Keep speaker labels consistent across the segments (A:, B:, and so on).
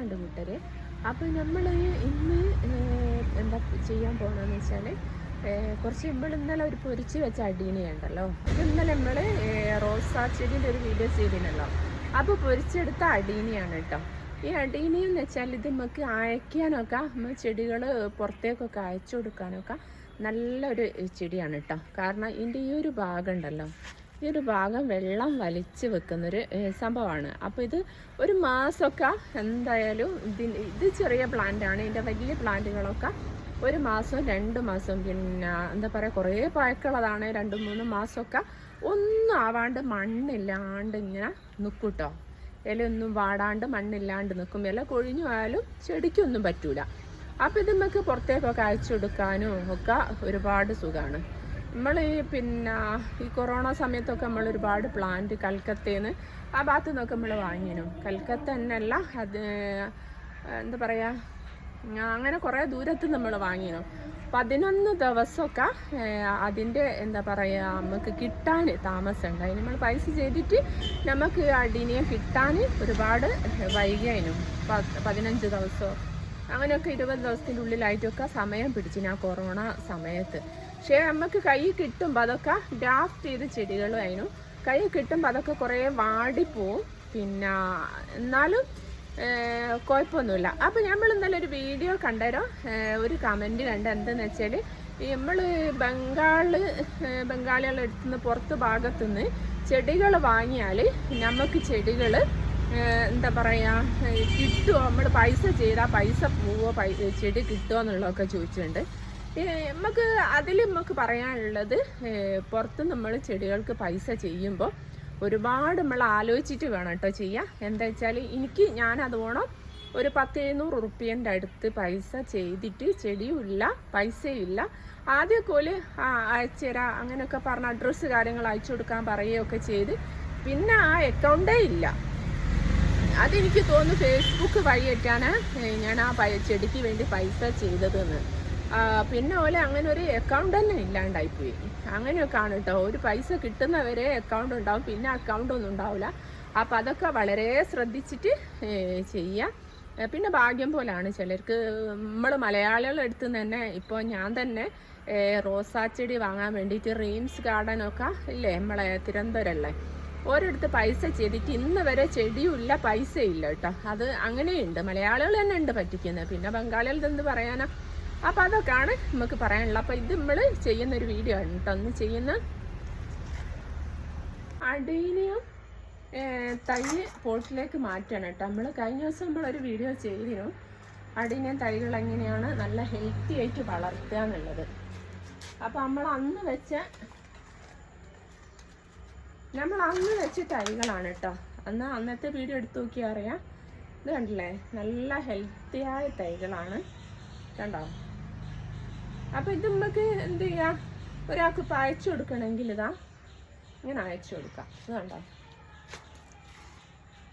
A: രണ്ട് കൂട്ടർ അപ്പോൾ നമ്മൾ ഇന്ന് എന്താ ചെയ്യാൻ പോകണമെന്ന് വെച്ചാൽ കുറച്ച് നമ്മൾ ഇന്നലെ ഒരു പൊരിച്ച് വെച്ച അടീനയുണ്ടല്ലോ അത് ഇന്നലെ നമ്മൾ റോസാ ചെടീന്റെ ഒരു വീഡിയോ ചെയ്തിരുന്നല്ലോ. അപ്പോൾ പൊരിച്ചെടുത്ത അടീനയാണ് കേട്ടോ. ഈ അടീനി എന്ന് വെച്ചാൽ ഇത് നമുക്ക് അയക്കാനൊക്കെ നമ്മൾ ചെടികൾ പുറത്തേക്കൊക്കെ അയച്ചു കൊടുക്കാനൊക്കെ നല്ലൊരു ചെടിയാണ് കേട്ടോ. കാരണം ഇതിന്റെ ഈ ഒരു ഭാഗം ഉണ്ടല്ലോ. ഈ ഒരു ഭാഗം വെള്ളം വലിച്ചു വെക്കുന്നൊരു സംഭവമാണ്. അപ്പോൾ ഇത് ഒരു മാസമൊക്കെ എന്തായാലും ഇതിന് ഇത് ചെറിയ പ്ലാന്റാണ് ഇതിന്റെ വലിയ പ്ലാന്റുകളൊക്കെ ഒരു മാസവും രണ്ട് മാസവും പിന്നെ എന്താ പറയുക കുറേ പഴക്കുള്ളതാണ് രണ്ട് മൂന്ന് മാസമൊക്കെ ഒന്നും ആവാണ്ട് മണ്ണില്ലാണ്ട് ഇങ്ങനെ നിൽക്കും കേട്ടോ ഇലയൊന്നും വാടാണ്ട് മണ്ണില്ലാണ്ട് നിൽക്കും ഇല കൊഴിഞ്ഞു പോയാലും ചെടിക്കൊന്നും പറ്റൂല. അപ്പോൾ ഇത് നമുക്ക് പുറത്തേക്കൊക്കെ അയച്ചു കൊടുക്കാനും ഒക്കെ ഒരുപാട് സുഖമാണ് നമ്മൾ ഈ പിന്നെ ഈ കൊറോണ സമയത്തൊക്കെ നമ്മൾ ഒരുപാട് പ്ലാന്റ് കൽക്കത്തയിൽ നിന്ന് ആ ഭാഗത്ത് നിന്നൊക്കെ നമ്മൾ വാങ്ങിനു. കൽക്കത്ത തന്നെയല്ല അത് എന്താ പറയുക അങ്ങനെ കുറേ ദൂരത്ത് നമ്മൾ വാങ്ങിനു. പതിനൊന്ന് ദിവസമൊക്കെ അതിന്റെ എന്താ പറയുക നമുക്ക് കിട്ടാൻ താമസമുണ്ട് അതിന് നമ്മൾ പൈസ ചെയ്തിട്ട് നമുക്ക് അടിനെ കിട്ടാൻ ഒരുപാട് വൈകിയായിരുന്നു പതിനഞ്ച് ദിവസമോ അങ്ങനെയൊക്കെ ഇരുപത് ദിവസത്തിന്റെ ഉള്ളിലായിട്ടൊക്കെ സമയം പിടിച്ചിന് ആ കൊറോണ സമയത്ത്. പക്ഷേ നമുക്ക് കൈ കിട്ടുമ്പോൾ അതൊക്കെ ഗ്രാഫ്റ്റ് ചെയ്ത് ചെടികളും അതിനു കൈ കിട്ടുമ്പോൾ അതൊക്കെ കുറേ വാടിപ്പോവും. പിന്നെ എന്നാലും കുഴപ്പമൊന്നുമില്ല. അപ്പോൾ നമ്മൾ ഇന്നലെ ഒരു വീഡിയോ കണ്ടരോ? ഒരു കമന്റ് കണ്ട് എന്തെന്ന് വെച്ചാൽ നമ്മൾ ഏഹ്, ബംഗാളികളുടെ അടുത്ത് നിന്ന് പുറത്ത് ഭാഗത്തു നിന്ന് ചെടികൾ വാങ്ങിയാൽ നമുക്ക് ചെടികൾ എന്താ പറയുക കിട്ടുമോ നമ്മൾ പൈസ ചെയ്താൽ പൈസ പോവോ? പൈ ചെടി കിട്ടുമോ എന്നുള്ളതൊക്കെ ചോദിച്ചിട്ടുണ്ട്. നമുക്ക് അതിൽ നമുക്ക് പറയാനുള്ളത് പുറത്ത് നമ്മൾ ചെടികൾക്ക് പൈസ ചെയ്യുമ്പോൾ ഒരുപാട് നമ്മൾ ആലോചിച്ചിട്ട് വേണം കേട്ടോ ചെയ്യുക എന്താ വെച്ചാൽ എനിക്ക് ഞാൻ അതുപോണം ഒരു പത്ത് എഴുന്നൂറ് ഉറുപ്പ്യന്റെ അടുത്ത് പൈസ ചെയ്തിട്ട് ചെടിയുമില്ല പൈസയില്ല ആദ്യമൊക്കെ ആ അയച്ചുതരാം അങ്ങനെയൊക്കെ പറഞ്ഞ അഡ്രസ്സ് കാര്യങ്ങൾ അയച്ചു കൊടുക്കാൻ പറയുകയൊക്കെ ചെയ്ത് പിന്നെ ആ അക്കൗണ്ടേ ഇല്ല. അതെനിക്ക് തോന്നുന്നു ഫേസ്ബുക്ക് വഴിയേറ്റാണ് ഞാൻ ആ ചെടിക്ക് വേണ്ടി പൈസ ചെയ്തതെന്ന്. പിന്നെ ഓലെ അങ്ങനെ ഒരു അക്കൗണ്ട് തന്നെ ഇല്ലാണ്ടായിപ്പോയി. അങ്ങനെയൊക്കെയാണ് കേട്ടോ ഒരു പൈസ കിട്ടുന്നവരെ അക്കൗണ്ട് ഉണ്ടാവും പിന്നെ അക്കൗണ്ട് ഒന്നും ഉണ്ടാവില്ല അപ്പം അതൊക്കെ വളരെ ശ്രദ്ധിച്ചിട്ട് ചെയ്യാം. പിന്നെ ഭാഗ്യം പോലാണ് ചിലർക്ക്. നമ്മൾ മലയാളികളുടെ അടുത്ത് തന്നെ ഇപ്പോൾ ഞാൻ തന്നെ റോസാ റോസാച്ചെടി വാങ്ങാൻ വേണ്ടിയിട്ട് റീംസ് ഗാർഡനൊക്കെ ഇല്ലേ നമ്മളെ തിരുവനന്തപുരമല്ലേ ഓരോരുത്ത് പൈസ ചെയ്തിട്ട് ഇന്ന് വരെ ചെടിയുള്ള പൈസയില്ല കേട്ടോ അത് അങ്ങനെയുണ്ട്. മലയാളികൾ തന്നെ ഉണ്ട് പറ്റിക്കുന്നത്. പിന്നെ ബംഗാളികൾ എന്ത് പറയാനാ? അപ്പം അതൊക്കെയാണ് നമുക്ക് പറയാനുള്ളത്. അപ്പം ഇത് നമ്മൾ ചെയ്യുന്ന ഒരു വീഡിയോ ആണ് കേട്ടോ ഒന്ന് ചെയ്യുന്ന അടീനിയും തൈ പോട്ടിലേക്ക് മാറ്റണം കേട്ടോ നമ്മൾ കഴിഞ്ഞ ദിവസം നമ്മളൊരു വീഡിയോ ചെയ്തിരുന്നു. അടീനിയം തൈകൾ എങ്ങനെയാണ് നല്ല ഹെൽത്തി ആയിട്ട് വളർത്തുക എന്നുള്ളത്. അപ്പം നമ്മൾ അന്ന് വെച്ച നമ്മൾ അന്ന് വെച്ച തൈകളാണ് കേട്ടോ അന്ന് അന്നത്തെ വീഡിയോ എടുത്തു നോക്കിയാൽ അറിയാം. ഇത് കണ്ടില്ലേ? നല്ല ഹെൽത്തിയായ തൈകളാണ്. കണ്ടോ? അപ്പോൾ ഇത് നമുക്ക് എന്ത് ചെയ്യാം? ഒരാൾക്ക് ഇപ്പൊ അയച്ചു കൊടുക്കണമെങ്കിൽ ഇതാ ഇങ്ങനെ അയച്ചു കൊടുക്കാം. ഇത് കണ്ടോ?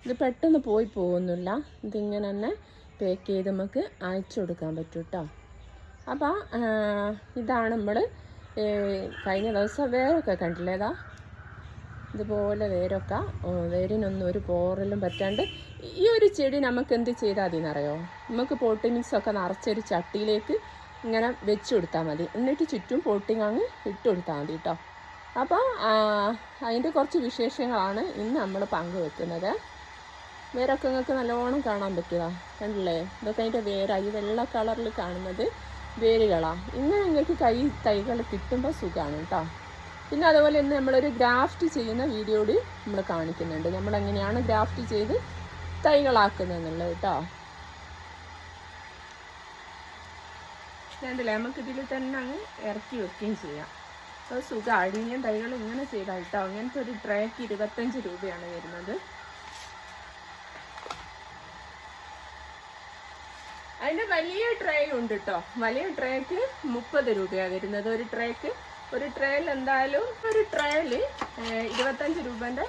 A: ഇത് പെട്ടെന്ന് പോയി പോകുന്നില്ല. ഇതിങ്ങനെ തന്നെ പാക്ക് ചെയ്ത് നമുക്ക് അയച്ചു കൊടുക്കാൻ പറ്റും കേട്ടോ അപ്പോൾ ഇതാണ് നമ്മൾ കഴിഞ്ഞ ദിവസം വേരൊക്കെ കണ്ടില്ലേ ഇതാ? ഇതുപോലെ വേരൊക്കെ വേരിനൊന്നും ഒരു പോറലും പറ്റാണ്ട് ഈ ഒരു ചെടി നമുക്ക് എന്ത് ചെയ്താൽ മതി എന്നറിയോ നമുക്ക് പോട്ടി മിക്സ് ഒക്കെ നിറച്ചൊരു ചട്ടിയിലേക്ക് ഇങ്ങനെ വെച്ച് കൊടുത്താൽ മതി. എന്നിട്ട് ചുറ്റും പോട്ടിങ് അങ്ങ് ഇട്ട് കൊടുത്താൽ മതി കേട്ടോ അപ്പോൾ അതിന്റെ കുറച്ച് വിശേഷങ്ങളാണ് ഇന്ന് നമ്മൾ പങ്കുവെക്കുന്നത്. വേരൊക്കെ നിങ്ങൾക്ക് നല്ലോണം കാണാൻ പറ്റുക കണ്ടില്ലേ? ഇതൊക്കെ അതിന്റെ വേരായി വെള്ള കളറിൽ കാണുന്നത് വേരുകളാണ് ഇങ്ങനെ നിങ്ങൾക്ക് കൈ തൈകൾ കിട്ടുമ്പോൾ സുഖമാണ് കേട്ടോ പിന്നെ അതുപോലെ ഇന്ന് നമ്മളൊരു ഗ്രാഫ്റ്റ് ചെയ്യുന്ന വീഡിയോയിൽ നമ്മൾ കാണിക്കുന്നുണ്ട്. നമ്മളെങ്ങനെയാണ് ഗ്രാഫ്റ്റ് ചെയ്ത് തൈകളാക്കുന്നത് എന്നുള്ളത് കേട്ടോ രണ്ടില്ലേ നമുക്ക് ഇതിൽ തന്നെ അങ്ങ് ഇറക്കി വെക്കുകയും ചെയ്യാം. അപ്പോൾ സുഖം. അഴിഞ്ഞ തൈകൾ ഇങ്ങനെ ചെയ്താൽ കേട്ടോ. അങ്ങനത്തെ ഒരു ട്രേക്ക് ഇരുപത്തഞ്ച് രൂപയാണ് വരുന്നത്. അതിന്റെ വലിയ ട്രേ ഉണ്ട് കേട്ടോ. വലിയ ട്രേക്ക് മുപ്പത് രൂപയാണ് വരുന്നത്. ഒരു ട്രേക്ക് ഒരു ട്രേയിൽ എന്തായാലും ഒരു ട്രേയിൽ ഇരുപത്തഞ്ച് രൂപന്റെ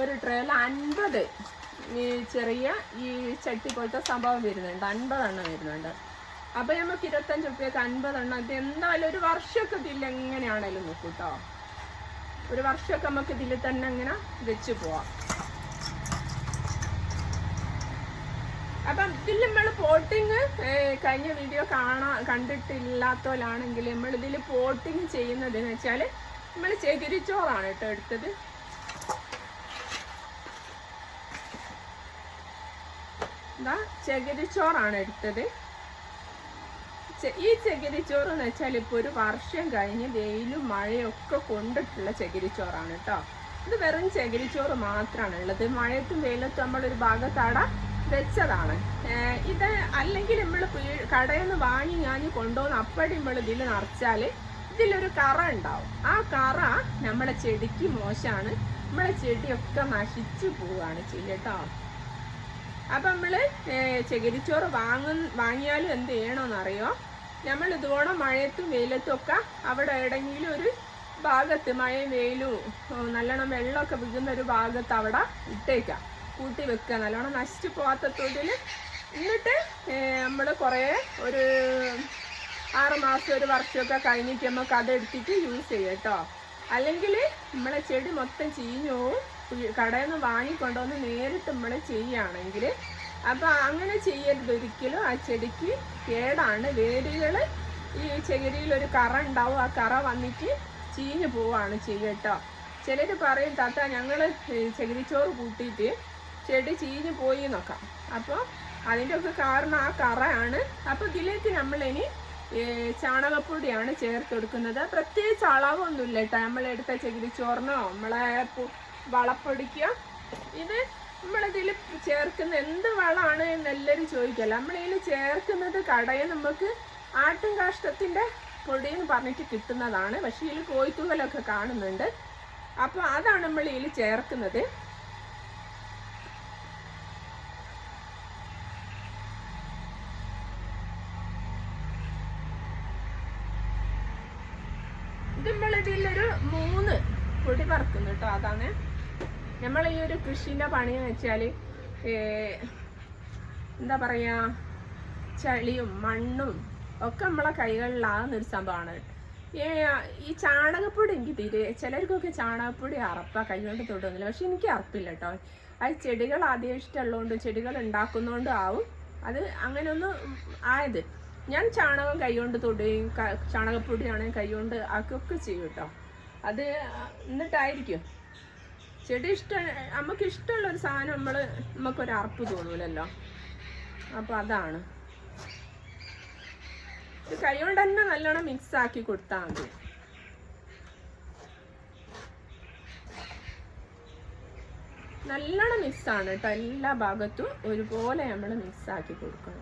A: ഒരു ട്രേയിൽ അൻപത് ചെറിയ ഈ ചട്ടി പോലത്തെ സംഭവം വരുന്നുണ്ട്. അൻപതെണ്ണം വരുന്നുണ്ട്. അപ്പോൾ നമുക്ക് ഇരുപത്തഞ്ച് റുപ്യക്ക് അൻപതെണ്ണം ഇത് എന്തായാലും ഒരു വർഷമൊക്കെ ഇതിൽ എങ്ങനെയാണേലും നോക്കൂ കേട്ടോ ഒരു വർഷമൊക്കെ നമുക്ക് ഇതിൽ തന്നെ ഇങ്ങനെ വെച്ച് പോവാം. അപ്പം ഇതിൽ നമ്മൾ പോട്ടിങ് കഴിഞ്ഞ വീഡിയോ കാണാ കണ്ടിട്ടില്ലാത്തവരാണെങ്കിൽ നമ്മൾ ഇതിൽ പോട്ടിങ് ചെയ്യുന്നതെന്ന് വെച്ചാൽ നമ്മൾ ചകിരിച്ചോറാണ് കേട്ടോ എടുത്തത്. എന്താ ചകിരിച്ചോറാണ് എടുത്തത്. ഈ ചകിരിച്ചോറ് എന്ന് വെച്ചാൽ ഇപ്പോൾ ഒരു വർഷം കഴിഞ്ഞ് വെയിലും മഴയും ഒക്കെ കൊണ്ടിട്ടുള്ള ചകിരിച്ചോറാണ് കേട്ടോ ഇത് വെറും ചകിരിച്ചോറ് മാത്രമാണ് ഉള്ളത്. മഴയത്തും വെയിലത്തും നമ്മളൊരു ഭാഗത്താട വെച്ചതാണ്. ഇത് അല്ലെങ്കിൽ നമ്മൾ കടയിൽ നിന്ന് വാങ്ങി ഞാഞ്ഞ് കൊണ്ടുവന്ന് അപ്പടി നമ്മൾ ഇതിൽ നിറച്ചാൽ ഇതിലൊരു കറ ഉണ്ടാവും. ആ കറ നമ്മളെ ചെടിക്ക് മോശമാണ് നമ്മളെ ചെടിയൊക്കെ നശിച്ചു പോവുകയാണ് ചെയ്യട്ടോ അപ്പം നമ്മൾ ചകിരിച്ചോറ് വാങ്ങും വാങ്ങിയാലും എന്ത് ചെയ്യണമെന്നറിയോ നമ്മൾ ഇതുപോലെ മഴയത്തും വെയിലത്തും ഒക്കെ അവിടെ എവിടെയെങ്കിലും ഒരു ഭാഗത്ത് മഴയും വെയിലും നല്ലോണം വെള്ളമൊക്കെ വിൽക്കുന്ന ഒരു ഭാഗത്ത് അവിടെ ഇട്ടേക്കാം. കൂട്ടി വെക്കുക. നല്ലോണം നശിച്ചു പോകാത്ത തൊഴിൽ എന്നിട്ട് നമ്മൾ കുറേ ഒരു ആറ് മാസം ഒരു വർഷമൊക്കെ കഴിഞ്ഞിട്ട് നമുക്ക് അത് എടുത്തിട്ട് യൂസ് ചെയ്യാം കേട്ടോ. അല്ലെങ്കിൽ നമ്മളെ ചെടി മൊത്തം ചീഞ്ഞു പോവും. കടയിൽ നിന്ന് വാങ്ങിക്കൊണ്ടുവന്ന് നേരിട്ട് നമ്മൾ ചെയ്യുകയാണെങ്കിൽ അപ്പം അങ്ങനെ ചെയ്യരുത് ഒരിക്കലും. ആ ചെടിക്ക് കേടാണ്. വേരുകൾ ഈ ചകിരിയിൽ ഒരു കറ ഉണ്ടാവും. ആ കറ വന്നിട്ട് ചീഞ്ഞു പോവാണ് ചെയ്യട്ടോ ചിലർ പറയും താത്ത ഞങ്ങൾ ചകിരിച്ചോറ് കൂട്ടിയിട്ട് ചെടി ചീഞ്ഞു പോയി നോക്കാം അപ്പോൾ അതിന്റെ ഒക്കെ കാരണം ആ കറയാണ്. അപ്പോൾ ഇതിലേക്ക് നമ്മളിനി ചാണകപ്പൊടിയാണ് ചേർത്ത് കൊടുക്കുന്നത്. പ്രത്യേകിച്ച് അളവൊന്നുമില്ല കേട്ടോ. നമ്മളെടുത്ത ചകിരിച്ചോറിനോ നമ്മളെ വളപ്പൊടിക്കോ. ഇത് നമ്മളിതിൽ ചേർക്കുന്ന എന്ത് വളമാണ് എന്നെല്ലാവരും ചോദിക്കല്ല. നമ്മളിതിൽ ചേർക്കുന്നത് കടയിൽ നമുക്ക് ആട്ടും കാഷ്ടത്തിന്റെ പൊടി എന്ന് പറഞ്ഞിട്ട് കിട്ടുന്നതാണ്. പക്ഷേ ഇതിൽ കോഴിത്തൂവലൊക്കെ കാണുന്നുണ്ട്. അപ്പോൾ അതാണ് നമ്മൾ ചേർക്കുന്നത് ഇത് നമ്മളിതിലൊരു മൂന്ന് പൊടി പറക്കുന്നു കേട്ടോ അതാണ് നമ്മൾ ഈ ഒരു കൃഷിന്റെ പണിയെന്ന് വെച്ചാൽ എന്താ പറയുക ചളിയും മണ്ണും ഒക്കെ നമ്മളെ കൈകളിലാകുന്ന ഒരു സംഭവമാണ്. ഈ ചാണകപ്പൊടി എനിക്ക് തീരെ ചിലർക്കൊക്കെ ചാണകപ്പൊടി അറപ്പ കൈകൊണ്ട് തൊടുന്നില്ല. പക്ഷെ എനിക്ക് അറപ്പില്ല കേട്ടോ. അത് ചെടികൾ ആദ്യം ഇഷ്ടമുള്ളതുകൊണ്ട് ചെടികൾ ഉണ്ടാക്കുന്നതുകൊണ്ടും ആവും. അത് അങ്ങനെ ഒന്ന് ആയത്. ഞാൻ ചാണകം കൈകൊണ്ട് തൊടുകയും ചാണകപ്പൊടിയാണെങ്കിൽ കൈകൊണ്ട് ആക്കുകയൊക്കെ ചെയ്യും കേട്ടോ. അത് എന്നിട്ടായിരിക്കും. ചെടി ഇഷ്ടം നമുക്ക് ഇഷ്ടമുള്ള ഒരു സാധനം നമ്മൾ നമുക്കൊരു അറപ്പ് തോന്നൂലല്ലോ. അപ്പോൾ അതാണ്. ഇത് കൈകൊണ്ട് തന്നെ നല്ലോണം മിക്സ് ആക്കി കൊടുത്താൽ മതി. നല്ലോണം മിക്സ് ആണ് കേട്ടോ എല്ലാ ഭാഗത്തും ഒരുപോലെ നമ്മൾ മിക്സ് ആക്കി കൊടുക്കണം.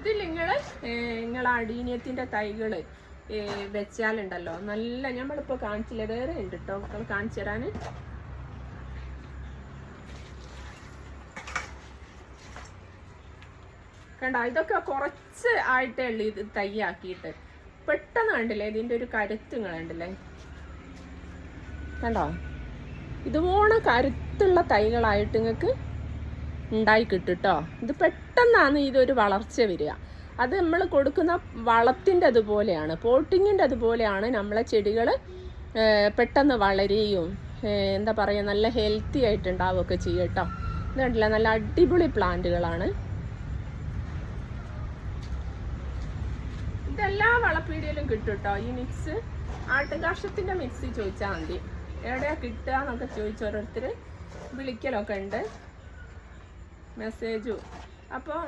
A: ഇതിൽ നിങ്ങൾ നിങ്ങൾ അടീനിയത്തിന്റെ തൈകൾ വെച്ചാലുണ്ടല്ലോ. നല്ല നമ്മളിപ്പോൾ കാണിച്ചില്ല വേറെ ഉണ്ട് കേട്ടോ മക്കൾ കാണിച്ചു തരാൻ കണ്ടോ ഇതൊക്കെ കുറച്ച് ആയിട്ടേ ഉള്ളൂ ഇത് തയ്യാക്കിയിട്ട്. പെട്ടെന്ന് കണ്ടില്ലേ ഇതിന്റെ ഒരു കരുത്തുങ്ങൾ ഉണ്ടല്ലേ കണ്ടോ? ഇതുപോലെ കരുത്തുള്ള തൈകളായിട്ട് നിങ്ങൾക്ക് ഉണ്ടായി കിട്ടും കേട്ടോ ഇത് പെട്ടെന്നാണ് ഇതൊരു വളർച്ച വരിക. അത് നമ്മൾ കൊടുക്കുന്ന വളത്തിന്റെ അതുപോലെയാണ് പോട്ടിങ്ങിന്റെ അതുപോലെയാണ് നമ്മളെ ചെടികൾ പെട്ടെന്ന് വളരുകയും എന്താ പറയുക നല്ല ഹെൽത്തി ആയിട്ട് ഉണ്ടാവുകയൊക്കെ ചെയ്യും കേട്ടോ. ഇത് കണ്ടില്ല? നല്ല അടിപൊളി പ്ലാന്റുകളാണ്. ഇതെല്ലാ വളപ്പീടിയിലും കിട്ടും കേട്ടോ. ഈ മിക്സ് ആട്ടുകാഷത്തിന്റെ മിക്സ് ചോദിച്ചാൽ മതി. എവിടെയാ കിട്ടുക എന്നൊക്കെ ചോദിച്ച വിളിക്കലൊക്കെ ഉണ്ട്. മെസ്സേജും അപ്പോൾ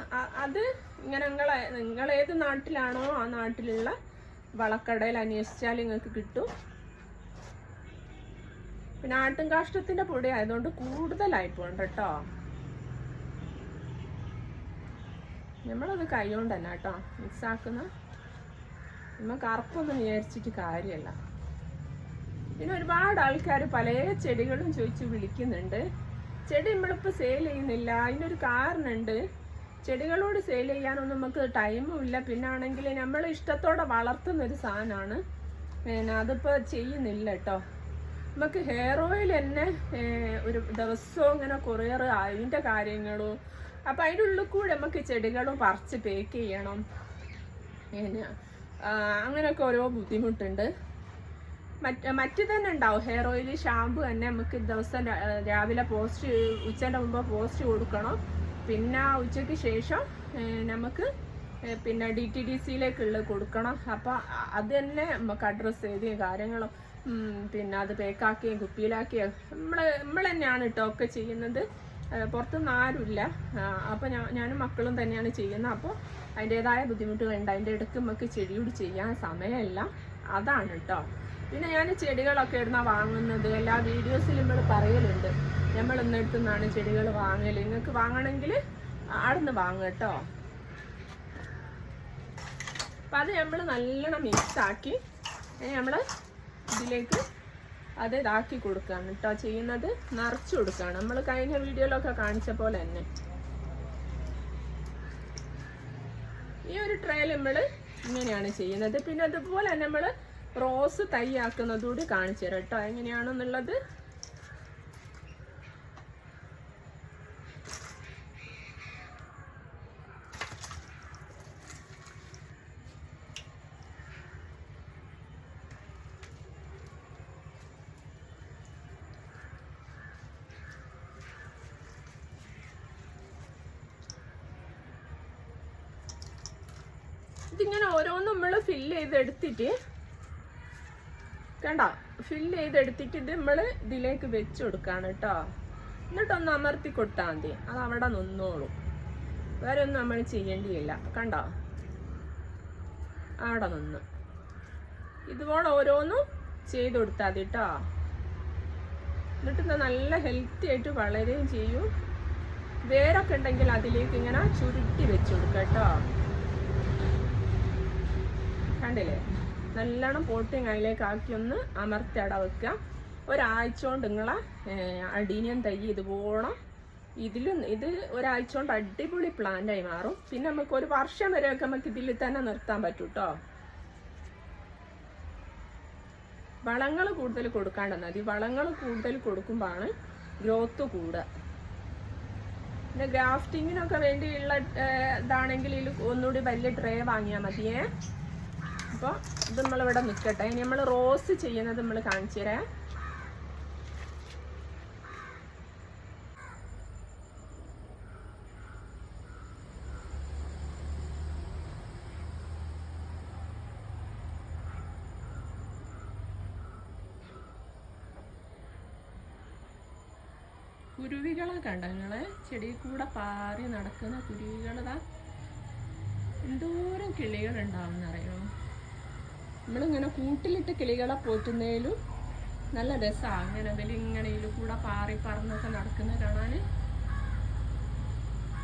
A: അത് ഇങ്ങനെ നിങ്ങളെ നിങ്ങൾ ഏത് നാട്ടിലാണോ ആ നാട്ടിലുള്ള വളക്കടയിൽ അന്വേഷിച്ചാൽ നിങ്ങൾക്ക് കിട്ടും. പിന്നെ ആട്ടും കാഷ്ടത്തിന്റെ പൊടി ആയതുകൊണ്ട് കൂടുതലായി പോകണ്ട കേട്ടോ. നമ്മളത് കൈകൊണ്ട് തന്നെ കേട്ടോ മിക്സ് ആക്കുന്ന നമുക്ക് അറപ്പൊന്നും വിചാരിച്ചിട്ട് കാര്യമല്ല. പിന്നെ ഒരുപാട് ആൾക്കാർ പല ചെടികളും ചോദിച്ച് വിളിക്കുന്നുണ്ട്. ചെടി നമ്മളിപ്പോൾ സെയിൽ ചെയ്യുന്നില്ല അതിനൊരു കാരണമുണ്ട്. ചെടികളോട് സെയിൽ ചെയ്യാനൊന്നും നമുക്ക് ടൈമും ഇല്ല. പിന്നെ ആണെങ്കിൽ നമ്മൾ ഇഷ്ടത്തോടെ വളർത്തുന്ന ഒരു സാധനമാണ്. പിന്നെ അതിപ്പോൾ ചെയ്യുന്നില്ല കേട്ടോ നമുക്ക് ഹെയർ ഓയിൽ തന്നെ ഒരു ദിവസവും ഇങ്ങനെ കൊറിയർ അതിന്റെ കാര്യങ്ങളും അപ്പം അതിന്റെ ഉള്ളിൽ കൂടെ നമുക്ക് ചെടികളും പറിച്ച് പേക്ക് ചെയ്യണം. പിന്നെ അങ്ങനെയൊക്കെ ഓരോ ബുദ്ധിമുട്ടുണ്ട്. മറ്റ് മറ്റു തന്നെ ഉണ്ടാവും. ഹെയർ ഓയിൽ ഷാമ്പു തന്നെ നമുക്ക് ദിവസം രാവിലെ പോസ്റ്റ് ഉച്ചന്റെ മുമ്പ് പോസ്റ്റ് കൊടുക്കണം. പിന്നെ ഉച്ചയ്ക്ക് ശേഷം നമുക്ക് പിന്നെ ഡി ടി ഡി സിയിലേക്കുള്ള കൊടുക്കണം. അപ്പം അത് തന്നെ നമുക്ക് അഡ്രസ്സ് എഴുതിയ കാര്യങ്ങളും പിന്നെ അത് പേക്കാക്കുകയും കുപ്പിയിലാക്കുകയും നമ്മൾ നമ്മൾ തന്നെയാണ് കേട്ടോ ഒക്കെ ചെയ്യുന്നത്. പുറത്തുനിന്ന് ആരുമില്ല അപ്പം ഞാൻ ഞാനും മക്കളും തന്നെയാണ് ചെയ്യുന്നത്. അപ്പോൾ ബുദ്ധിമുട്ട് ബുദ്ധിമുട്ടുകളുണ്ട്. അതിന്റെ ഇടയ്ക്ക് നമുക്ക് ചെടിയോട് ചെയ്യാൻ സമയമില്ല. അതാണ് കേട്ടോ പിന്നെ ഞാൻ ചെടികളൊക്കെ ഇടുന്ന വാങ്ങുന്നത് എല്ലാ വീഡിയോസിലും നമ്മൾ പറയലുണ്ട്. നമ്മൾ ഇന്നെടുത്തു നിന്നാണ് ചെടികൾ വാങ്ങൽ നിങ്ങൾക്ക് വാങ്ങണമെങ്കിൽ ആടുന്ന് വാങ്ങും കേട്ടോ. അപ്പം അത് നമ്മൾ നല്ലോണം മിക്സ് ആക്കി നമ്മൾ ഇതിലേക്ക് അത് ഇതാക്കി കൊടുക്കുകയാണ് കേട്ടോ. ചെയ്യുന്നത് നിറച്ചു കൊടുക്കുകയാണ് നമ്മൾ കഴിഞ്ഞ വീഡിയോയിലൊക്കെ കാണിച്ച പോലെ തന്നെ. ഈ ഒരു ട്രയൽ നമ്മൾ ഇങ്ങനെയാണ് ചെയ്യുന്നത്. പിന്നെ അതുപോലെ തന്നെ നമ്മൾ റോസ് തൈയാക്കുന്നതുകൂടി കാണിച്ചു തരാം കേട്ടോ. എങ്ങനെയാണെന്നുള്ളത്? ഇതിങ്ങനെ ഓരോന്നും നമ്മൾ ഫില്ല് ചെയ്തെടുത്തിട്ട് ഫില്ല് ചെയ്തെടുത്തിട്ട് ഇത് നമ്മൾ ഇതിലേക്ക് വെച്ച് കൊടുക്കാണ് കേട്ടോ എന്നിട്ടൊന്ന് അമർത്തി കൊടുത്താൽ മതി. അത് അവിടെ നിന്നോളും. വേറെ ഒന്നും നമ്മൾ ചെയ്യേണ്ടിയില്ല. കണ്ടോ? അവിടെ നിന്ന്. ഇതുപോലെ ഓരോന്നും ചെയ്ത് കൊടുത്താൽ മതി കേട്ടോ എന്നിട്ട് നല്ല ഹെൽത്തി ആയിട്ട് വളരുകയും ചെയ്യും. വേരൊക്കെ ഉണ്ടെങ്കിൽ അതിലേക്ക് ഇങ്ങനെ ചുരുട്ടി വെച്ച് കൊടുക്കാം കേട്ടോ കണ്ടില്ലേ? നല്ലോണം പോട്ടിങ് അതിലേക്ക് ആക്കി ഒന്ന് അമർത്തി അട വെക്കുക. ഒരാഴ്ച കൊണ്ട് നിങ്ങളെ അടീനിയം തൈ ഇതുപോണം ഇതിലും ഇത് ഒരാഴ്ച കൊണ്ട് അടിപൊളി പ്ലാന്റ് ആയി മാറും. പിന്നെ നമുക്ക് ഒരു വർഷം വരെയൊക്കെ നമുക്ക് ഇതിൽ തന്നെ നിർത്താൻ പറ്റും കേട്ടോ വളങ്ങൾ കൂടുതൽ കൊടുക്കാണ്ട് മതി. വളങ്ങൾ കൂടുതൽ കൊടുക്കുമ്പോഴാണ് ഗ്രോത്ത് കൂടുക. പിന്നെ ഗ്രാഫ്റ്റിങ്ങിനൊക്കെ വേണ്ടിയുള്ള ഇതാണെങ്കിൽ ഒന്നുകൂടി വലിയ ട്രേ വാങ്ങിയാൽ മതിയേ. അപ്പോൾ ഇത് നമ്മളിവിടെ നിൽക്കട്ടെ ഇനി നമ്മൾ റോസ് ചെയ്യുന്നത് നമ്മൾ കാണിച്ചു തരാം. കുരുവികളെ കണ്ട നിങ്ങൾ? ചെടിയിൽ കൂടെ പാറി നടക്കുന്ന കുരുവികളതാ എന്തോരം കിളികൾ ഉണ്ടാവും ഉണ്ടാവുന്നറിയോ നമ്മളിങ്ങനെ കൂട്ടിലിട്ട് കിളികളെ പോറ്റുന്നതിലും നല്ല രസമാണ് അങ്ങനെ ഇവലിങ്ങനെ ഇതിൽ കൂടെ പാറി പറന്നൊക്കെ നടക്കുന്നത് കാണാൻ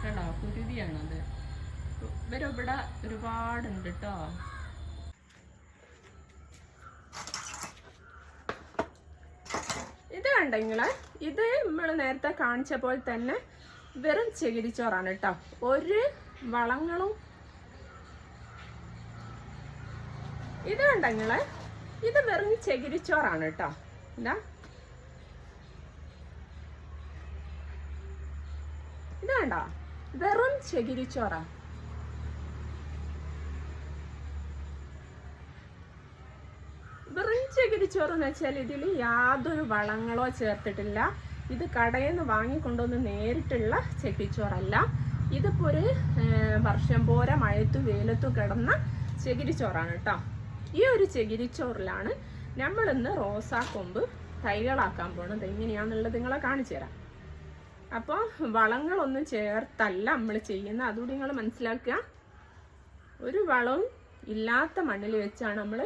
A: കണ്ടോ? കുരുവിയാണത്. ഇവരിവിടെ ഒരുപാടുണ്ട് കേട്ടോ ഇത് കണ്ടെങ്കിൽ ഇത് നമ്മൾ നേരത്തെ കാണിച്ച പോലെ തന്നെ വെറും ചകിരിച്ചോറാണ് കേട്ടോ ഒരു വളങ്ങളും ഇത് കണ്ടെങ്കിൽ ഇത് വെറും ചകിരിച്ചോറാണ് കേട്ടോ. എന്താ ഇത് കണ്ടോ? വെറും ചകിരിച്ചോറാ. വെറും ചകിരിച്ചോറ് എന്ന് വെച്ചാൽ ഇതിൽ യാതൊരു വളങ്ങളോ ചേർത്തിട്ടില്ല. ഇത് കടയിൽ നിന്ന് വാങ്ങിക്കൊണ്ടുവന്ന് നേരിട്ടുള്ള ചകിരിച്ചോറല്ല. ഇതിപ്പോ ഒരു വർഷം പോരെ മഴത്തു വെയിലത്തും കിടന്ന ചകിരിച്ചോറാണ് കേട്ടോ. ഈ ഒരു ചകിരിച്ചോറിലാണ് നമ്മളിന്ന് റോസാക്കൊമ്പ് തൈകളാക്കാൻ പോണത്. എങ്ങനെയാണെന്നുള്ളത് നിങ്ങളെ കാണിച്ചു തരാം. അപ്പോൾ വളങ്ങളൊന്നും ചേർത്തല്ല നമ്മൾ ചെയ്യുന്ന അതുകൂടി നിങ്ങൾ മനസ്സിലാക്കുക. ഒരു വളവും ഇല്ലാത്ത മണ്ണിൽ വെച്ചാണ് നമ്മൾ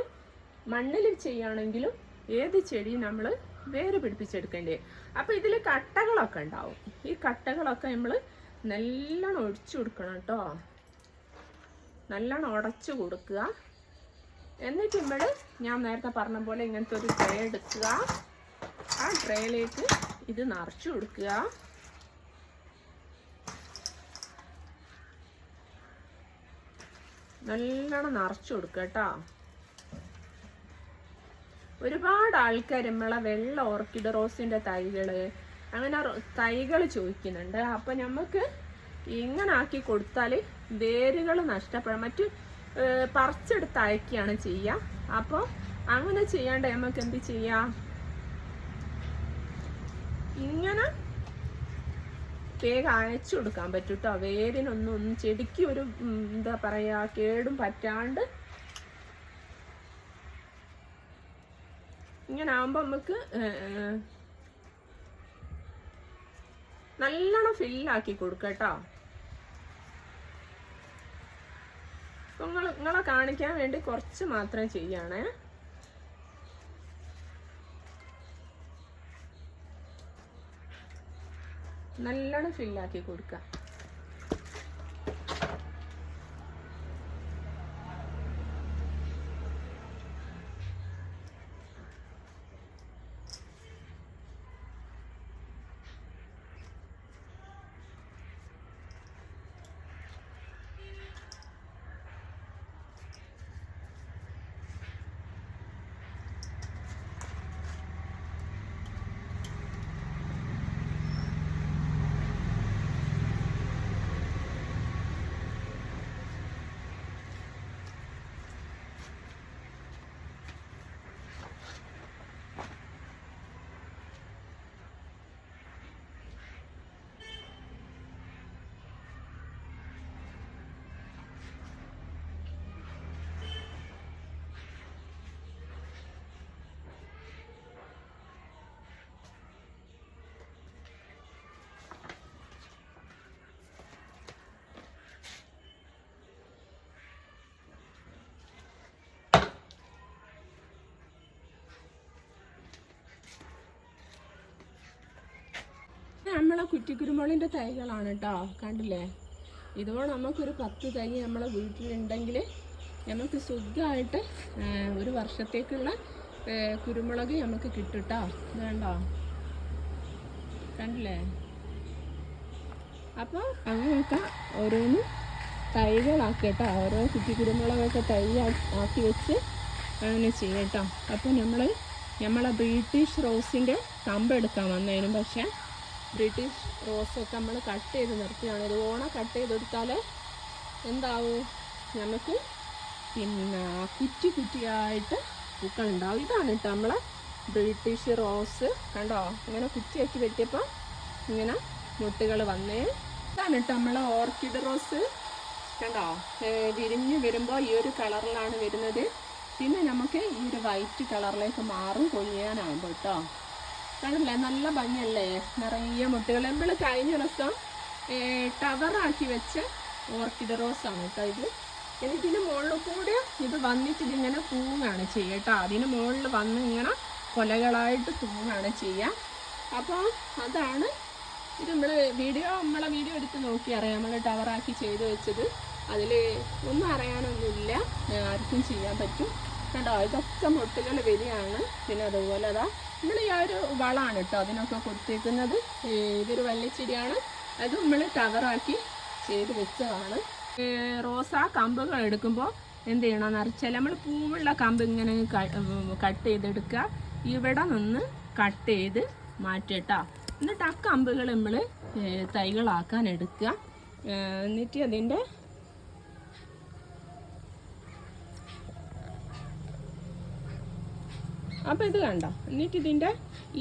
A: മണ്ണിൽ ചെയ്യുകയാണെങ്കിലും ഏത് ചെടി നമ്മൾ വേര് പിടിപ്പിച്ചെടുക്കേണ്ടത്. അപ്പോൾ ഇതിൽ കട്ടകളൊക്കെ ഉണ്ടാവും. ഈ കട്ടകളൊക്കെ നമ്മൾ നല്ലോണം ഒഴിച്ചു കൊടുക്കണം കേട്ടോ. നല്ലോണം ഉടച്ചു കൊടുക്കുക. എന്നിട്ട് നമ്മൾ ഞാൻ നേരത്തെ പറഞ്ഞ പോലെ ഇങ്ങനത്തെ ഒരു ട്രേ എടുക്കുക. ആ ട്രേയിലേക്ക് ഇത് നിറച്ചു കൊടുക്കുക. നല്ലോണം നിറച്ചു കൊടുക്കുക കേട്ടോ. ഒരുപാട് ആൾക്കാർ നമ്മളെ വെള്ള ഓർക്കിഡ് റോസിന്റെ തൈകൾ അങ്ങനെ തൈകൾ ചോദിക്കുന്നുണ്ട്. അപ്പൊ നമുക്ക് ഇങ്ങനെ ആക്കി കൊടുത്താൽ വേരുകൾ നഷ്ടപ്പെടും. മറ്റു പറിച്ചെടുത്ത് അയക്കുകയാണ് ചെയ്യുക അപ്പോൾ അങ്ങനെ ചെയ്യാണ്ട് നമുക്ക് എന്ത് ചെയ്യാം? ഇങ്ങനെ വേഗം അയച്ചു കൊടുക്കാൻ പറ്റും കേട്ടോ വേരിനൊന്നും ചെടിക്ക് ഒരു എന്താ പറയാ കേടും പറ്റാണ്ട് ഇങ്ങനെ ആകുമ്പോൾ നമുക്ക് നല്ലോണം ഫില്ലാക്കി കൊടുക്കാം കേട്ടോ നിങ്ങൾ നിങ്ങളെ കാണിക്കാൻ വേണ്ടി കുറച്ച് മാത്രം ചെയ്യണേ. നല്ലോണം ഫില്ലാക്കി കൊടുക്കുക നമ്മളെ കുറ്റിക്കുരുമുളകിന്റെ തൈകളാണ് കേട്ടോ കണ്ടില്ലേ? ഇതുപോലെ നമുക്കൊരു പത്ത് തൈ നമ്മളെ വീട്ടിലുണ്ടെങ്കിൽ നമുക്ക് സുഖമായിട്ട് ഒരു വർഷത്തേക്കുള്ള കുരുമുളക് നമുക്ക് കിട്ടും കേട്ടോ വേണ്ടോ? കണ്ടില്ലേ? അപ്പോൾ അങ്ങനെയൊക്കെ ഓരോന്നും തൈകളാക്കി കേട്ടോ ഓരോ കുറ്റിക്കുരുമുളകൊക്കെ തൈ ആക്കി വെച്ച് അങ്ങനെ ചെയ്യാം കേട്ടോ അപ്പോൾ നമ്മൾ നമ്മളെ ബ്രിട്ടീഷ് റോസിന്റെ കമ്പ് എടുക്കാൻ വന്നതിനും പക്ഷേ ബ്രിട്ടീഷ് റോസൊക്കെ നമ്മൾ കട്ട് ചെയ്ത് നിർത്തിയാണ്. ഇതുപോലെ കട്ട് ചെയ്തെടുത്താൽ എന്താവും? നമുക്ക് പിന്നെ കുറ്റി കുറ്റിയായിട്ട് പൂക്കളുണ്ടാവും. ഇതാണ് കേട്ടോ നമ്മളെ ബ്രിട്ടീഷ് റോസ്. കണ്ടോ? ഇങ്ങനെ കുറ്റിയാക്കി വെട്ടിയപ്പോൾ ഇങ്ങനെ മുട്ടുകൾ വന്നേ. ഇതാണ് കേട്ടോ നമ്മളെ ഓർക്കിഡ് റോസ്. കണ്ടോ? വിരിഞ്ഞ് വരുമ്പോൾ ഈ ഒരു കളറിലാണ് വരുന്നത്. പിന്നെ നമുക്ക് ഈ ഒരു വൈറ്റ് കളറിലേക്ക് മാറും കൊഴിയാനാകുമ്പോൾ കേട്ടോ കണ്ടില്ലേ നല്ല ഭംഗിയല്ലേ? നിറയെ മുട്ടുകൾ നമ്മൾ കഴിഞ്ഞ ദിവസം ടവറാക്കി വെച്ച് ഓർക്കിഡ് ആണ് കേട്ടോ ഇത്. ഇനി ഇതിന് മുകളിൽ കൂടെ ഇത് വന്നിട്ട് ഇതിങ്ങനെ തൂങ്ങാണ് ചെയ്യുക കേട്ടോ. അതിന് മുകളിൽ വന്ന് ഇങ്ങനെ കൊലകളായിട്ട് തൂങ്ങാണ് ചെയ്യുക. അപ്പോൾ അതാണ് ഇത് നമ്മൾ വീഡിയോ നമ്മളെ വീഡിയോ എടുത്ത് നോക്കി അറിയാം. നമ്മൾ ടവറാക്കി ചെയ്ത് വെച്ചത്. അതിൽ ഒന്നും അറിയാനൊന്നുമില്ല. ആർക്കും ചെയ്യാൻ പറ്റും. കണ്ടോ? ഇതൊക്കെ മുട്ടുകൾ വരികയാണ്. പിന്നെ അതുപോലെ അതാ നമ്മൾ ഈ ഒരു വളമാണ് കേട്ടോ അതിനൊക്കെ കൊടുത്തിരിക്കുന്നത് ഇതൊരു വള്ളിച്ചെടിയാണ്. അത് നമ്മൾ ടവറാക്കി ചെയ്ത് വെച്ചതാണ്. റോസാ കമ്പുകൾ എടുക്കുമ്പോൾ എന്ത് ചെയ്യണമെന്ന് അറിച്ചാൽ നമ്മൾ പൂവുള്ള കമ്പ് ഇങ്ങനെ കട്ട് ചെയ്തെടുക്കുക. ഇവിടെ നിന്ന് കട്ട് ചെയ്ത് മാറ്റിട്ടാ എന്നിട്ട് ആ കമ്പുകൾ നമ്മൾ തൈകളാക്കാൻ എടുക്കുക. എന്നിട്ട് അതിന്റെ അപ്പോൾ ഇത് കണ്ടോ? എന്നിട്ട് ഇതിന്റെ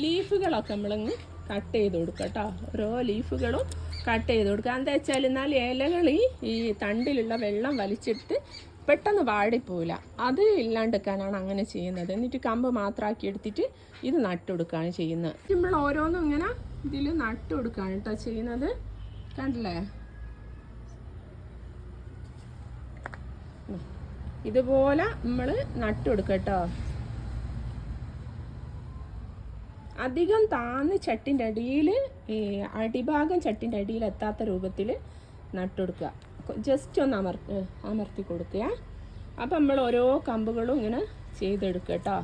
A: ലീഫുകളൊക്കെ നമ്മളിങ്ങ് കട്ട് ചെയ്ത് കൊടുക്കുക കേട്ടോ ഓരോ ലീഫുകളും കട്ട് ചെയ്ത് കൊടുക്കുക. എന്താ വെച്ചാൽ എന്നാൽ ഇലകൾ ഈ തണ്ടിലുള്ള വെള്ളം വലിച്ചെടുത്ത് പെട്ടെന്ന് വാടിപ്പോവില്ല. അത് ഇല്ലാണ്ടെടുക്കാനാണ് അങ്ങനെ ചെയ്യുന്നത്. എന്നിട്ട് കമ്പ് മാത്രമാക്കി എടുത്തിട്ട് ഇത് നട്ടുകൊടുക്കുകയാണ് ചെയ്യുന്നത്. നമ്മൾ ഓരോന്നും ഇങ്ങനെ ഇതിൽ നട്ടുകൊടുക്കുകയാണ് കേട്ടോ ചെയ്യുന്നത്. കണ്ടില്ലേ? ഇതുപോലെ നമ്മൾ നട്ടുകൊടുക്കുക കേട്ടോ അധികം താന്ന് ചട്ടിന്റെ അടിയിൽ ഈ അടിഭാഗം ചട്ടിന്റെ അടിയിൽ എത്താത്ത രൂപത്തിൽ നട്ടുകൊടുക്കുക. ജസ്റ്റ് ഒന്ന് അമർ അമർത്തി കൊടുക്കുക. അപ്പം നമ്മൾ ഓരോ കമ്പുകളും ഇങ്ങനെ ചെയ്തെടുക്കുക കേട്ടോ.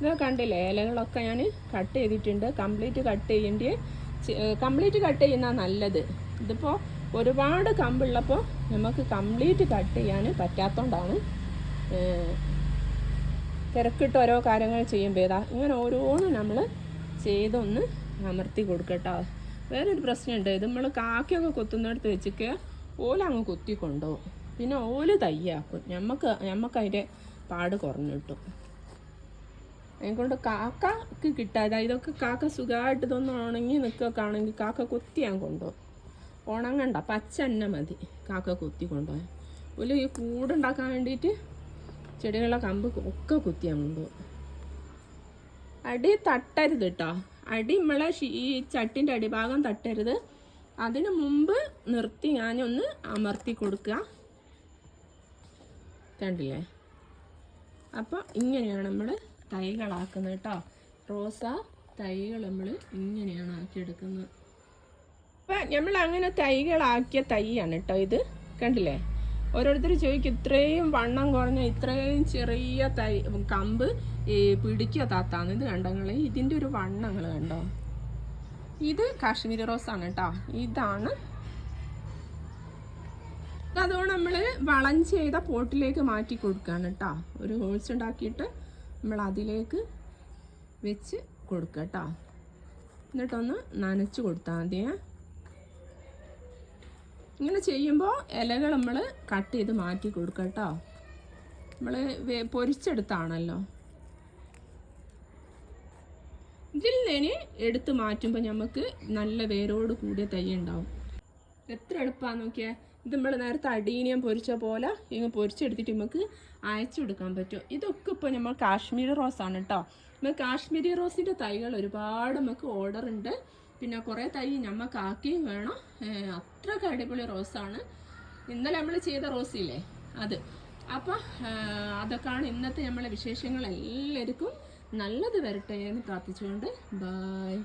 A: ഇത് കണ്ടില്ലേ ഇലകളൊക്കെ ഞാൻ കട്ട് ചെയ്തിട്ടുണ്ട്. കംപ്ലീറ്റ് കട്ട് ചെയ്യേണ്ടി കംപ്ലീറ്റ് കട്ട് ചെയ്യുന്ന നല്ലത്. ഇതിപ്പോൾ ഒരുപാട് കമ്പുള്ളപ്പോൾ നമുക്ക് കംപ്ലീറ്റ് കട്ട് ചെയ്യാൻ പറ്റാത്തതുകൊണ്ടാണ് തിരക്കിട്ട് ഓരോ കാര്യങ്ങൾ ചെയ്യുമ്പോൾ ഏതാ ഇങ്ങനെ ഓരോന്നും നമ്മൾ ചെയ്തൊന്ന് അമർത്തി കൊടുക്കട്ടോ. വേറൊരു പ്രശ്നമുണ്ട്. ഇത് നമ്മൾ കാക്കയൊക്കെ കൊത്തുന്നിടത്ത് വെച്ചിട്ട് ഓല അങ്ങ് കൊത്തി പിന്നെ ഓൽ തയ്യാക്കും. ഞമ്മക്ക് നമുക്ക് അതിന്റെ പാട് കുറഞ്ഞു കിട്ടും. അതിനെക്കൊണ്ട് കാക്കക്ക് കിട്ടാതെ ഇതൊക്കെ കാക്ക സുഖമായിട്ട് ഇതൊന്നും ഉണങ്ങി നിൽക്കുകയൊക്കെ കാക്ക കൊത്തി ഞാൻ കൊണ്ടുപോകും. ഉണങ്ങണ്ട. പച്ച തന്നെ മതി കാക്ക കൊത്തി കൊണ്ടുപോകാൻ. ഒരു ഈ കൂടുണ്ടാക്കാൻ വേണ്ടിയിട്ട് ചെടികളുടെ കമ്പ് ഒക്കെ കുത്തി ഞാൻ കൊണ്ടുപോകും. അടി തട്ടരുത് കേട്ടോ അടി നമ്മളെ ഈ ചട്ടിന്റെ അടിഭാഗം തട്ടരുത്. അതിന് മുമ്പ് നിർത്തി ഞാനൊന്ന് അമർത്തി കൊടുക്കുക കണ്ടില്ലേ? അപ്പോൾ ഇങ്ങനെയാണ് നമ്മൾ തൈകളാക്കുന്നത് കേട്ടോ റോസ തൈകൾ നമ്മൾ ഇങ്ങനെയാണ് ആക്കിയെടുക്കുന്നത്. അപ്പം നമ്മൾ അങ്ങനെ തൈകളാക്കിയ തൈയാണ് കേട്ടോ ഇത്. കണ്ടില്ലേ? ഓരോരുത്തർ ചോദിക്കും ഇത്രയും വണ്ണം കുറഞ്ഞ ഇത്രയും ചെറിയ തൈ കമ്പ് ഈ പിടിക്കുക താത്താന്ന്. ഇത് കണ്ടങ്ങൾ ഇതിന്റെ ഒരു വണ്ണങ്ങൾ കണ്ടോ? ഇത് കാശ്മീരി റോസ് ആണ് കേട്ടോ. ഇതാണ്. അതുകൊണ്ട് നമ്മൾ വളം ചെയ്ത പോട്ടിലേക്ക് മാറ്റി കൊടുക്കുകയാണ് കേട്ടോ. ഒരു ഹോൾസ് ഉണ്ടാക്കിയിട്ട് നമ്മൾ അതിലേക്ക് വെച്ച് കൊടുക്കുക കേട്ടോ. എന്നിട്ടൊന്ന് നനച്ച് കൊടുത്താൽ മതിയേ. ഇങ്ങനെ ചെയ്യുമ്പോൾ ഇലകൾ നമ്മൾ കട്ട് ചെയ്ത് മാറ്റി കൊടുക്കട്ടോ കേട്ടോ നമ്മൾ പൊരിച്ചെടുത്താണല്ലോ. ഇതിൽ നിന്ന് എടുത്ത് മാറ്റുമ്പോൾ നമുക്ക് നല്ല വേരോട് കൂടിയ തൈ ഉണ്ടാവും. എത്ര എളുപ്പമാണെന്ന് നോക്കിയാൽ ഇത് നമ്മൾ നേരത്തെ അടീനിയം പൊരിച്ച പോലെ ഇങ്ങനെ പൊരിച്ചെടുത്തിട്ട് നമുക്ക് അയച്ചു കൊടുക്കാൻ പറ്റും. ഇതൊക്കെ ഇപ്പോൾ നമ്മൾ കാശ്മീരി റോസാണ് കേട്ടോ നമ്മൾ കാശ്മീരി റോസിന്റെ തൈകൾ ഒരുപാട് നമുക്ക് ഓർഡർ ഉണ്ട്. പിന്നെ കുറേ തൈ ഞമ്മക്ക് ആക്കിയും വേണം. അത്ര അത്രയ്ക്ക് അടിപൊളി റോസാണ്. ഇന്നലെ നമ്മൾ ചെയ്ത റോസില്ലേ അത്. അപ്പം അതൊക്കെയാണ് ഇന്നത്തെ നമ്മളെ വിശേഷങ്ങൾ. എല്ലാവർക്കും നല്ലത് വരട്ടെ എന്ന് പ്രാർത്ഥിച്ചുകൊണ്ട്. ബായ്